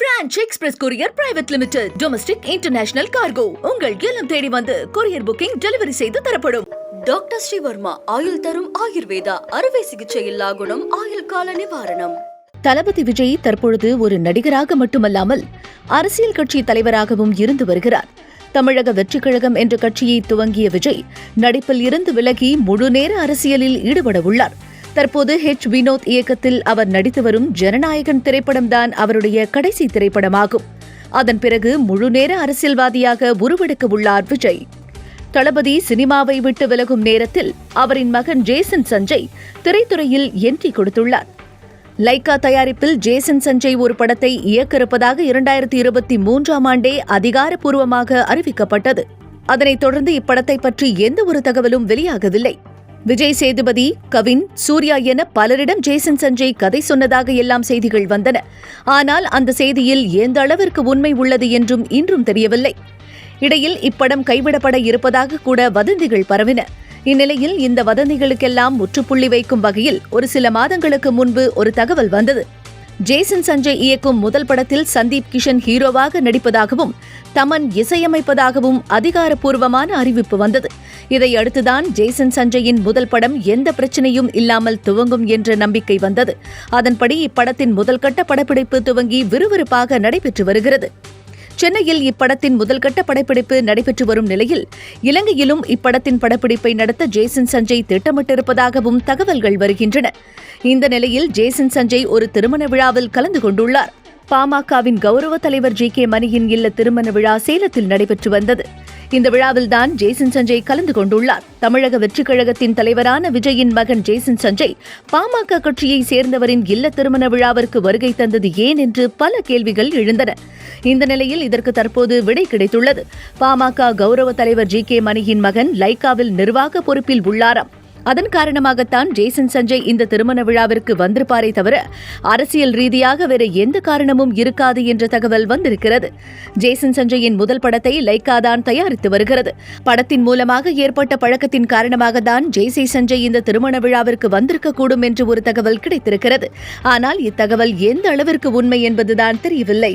Franch express courier private limited domestic international cargo. உங்கள் இல்லம் தேடி வந்து கொரியர் புக்கிங் டெலிவரி செய்து தரப்படும். டாக்டர் ஸ்ரீவர்மா ஆயுள் தரும் ஆயுர்வேதா அறுவை சிகிச்சை இல்லா குணம் ஆயுள் கால நிவாரணம். தளபதி விஜய் தற்பொழுது ஒரு நடிகராக மட்டுமல்லாமல் அரசியல் கட்சி தலைவராகவும் இருந்து வருகிறார். தமிழக வெற்றி கழகம் என்ற கட்சியை துவங்கிய விஜய் நடிப்பில் இருந்து விலகி முழுநேர அரசியலில் ஈடுபட உள்ளார். தற்போது ஹெச் வினோத் இயக்கத்தில் அவர் நடித்து வரும் ஜனநாயகன் திரைப்படம்தான் அவருடைய கடைசி திரைப்படமாகும். அதன் பிறகு முழுநேர அரசியல்வாதியாக உருவெடுக்க உள்ளார் விஜய். தளபதி சினிமாவை விட்டு விலகும் நேரத்தில் அவரின் மகன் ஜேசன் சஞ்சய் திரைத்துறையில் என்ட்ரி கொடுத்துள்ளார். லைகா தயாரிப்பில் ஜேசன் சஞ்சய் ஒரு படத்தை இயக்க இருப்பதாக இரண்டாயிரத்தி இருபத்தி மூன்றாம் ஆண்டே அதிகாரப்பூர்வமாக அறிவிக்கப்பட்டது. அதனைத் தொடர்ந்து இப்படத்தை பற்றி எந்த ஒரு தகவலும் வெளியாகவில்லை. விஜய் சேதுபதி கவின் சூர்யா என பலரிடம் ஜேசன் சஞ்சய் கதை சொன்னதாக எல்லாம் செய்திகள் வந்தன. ஆனால் அந்த செய்தியில் எந்த அளவிற்கு உண்மை உள்ளது என்றும் இன்றும் தெரியவில்லை. இடையில் இப்படம் கைவிடப்பட இருப்பதாக கூட வதந்திகள் பரவின. இந்நிலையில் இந்த வதந்திகளுக்கெல்லாம் முற்றுப்புள்ளி வைக்கும் வகையில் ஒரு சில மாதங்களுக்கு முன்பு ஒரு தகவல் வந்தது. ஜேசன் சஞ்சய் இயக்கும் முதல் படத்தில் சந்தீப் கிஷன் ஹீரோவாக நடிப்பதாகவும் தமன் இசையமைப்பதாகவும் அதிகாரப்பூர்வமான அறிவிப்பு வந்தது. இதை அடுத்துதான் ஜேசன் சஞ்சயின் முதல் படம் எந்த பிரச்சனையும் இல்லாமல் துவங்கும் என்ற நம்பிக்கை வந்தது. அதன்படி இப்படத்தின் முதல்கட்ட படப்பிடிப்பு துவங்கி விறுவிறுப்பாக நடைபெற்று வருகிறது. சென்னையில் இப்படத்தின் முதல்கட்ட படப்பிடிப்பு நடைபெற்று வரும் நிலையில் இலங்கையிலும் இப்படத்தின் படப்பிடிப்பை நடத்த ஜேசன் சஞ்சய் திட்டமிட்டிருப்பதாகவும் தகவல்கள் வருகின்றன. இந்த நிலையில் ஜேசன் சஞ்சய் ஒரு திருமண விழாவில் கலந்து கொண்டுள்ளார். பாமகவின் கௌரவ தலைவர் ஜி கே மணியின் இல்ல திருமண விழா சேலத்தில் நடைபெற்று வந்தது. இந்த விழாவில்தான் ஜேசன் சஞ்சய் கலந்து கொண்டுள்ளார். தமிழக வெற்றிக் கழகத்தின் தலைவரான விஜயின் மகன் ஜேசன் சஞ்சய் பாமக கட்சியை சேர்ந்தவரின் இல்ல திருமண விழாவிற்கு வருகை தந்தது ஏன் என்று பல கேள்விகள் எழுந்தன. இந்த நிலையில் இதற்கு தற்போது விடை கிடைத்துள்ளது. பாமக கௌரவ தலைவர் ஜி கே மணியின் மகன் லைக்காவில் நிர்வாக பொறுப்பில் உள்ளாராம். அதன் காரணமாகத்தான் ஜேசன் சஞ்சய் இந்த திருமண விழாவிற்கு வந்திருப்பாரே தவிர அரசியல் ரீதியாக வேறு எந்த காரணமும் இருக்காது என்ற தகவல் வந்திருக்கிறது. ஜேசன் சஞ்சயின் முதல் படத்தை லைக்கா தான் தயாரித்து வருகிறது. படத்தின் மூலமாக ஏற்பட்ட பழக்கத்தின் காரணமாக தான் சஞ்சய் இந்த திருமண விழாவிற்கு வந்திருக்கக்கூடும் என்று ஒரு தகவல் கிடைத்திருக்கிறது. ஆனால் இத்தகவல் எந்த அளவிற்கு உண்மை என்பதுதான் தெரியவில்லை.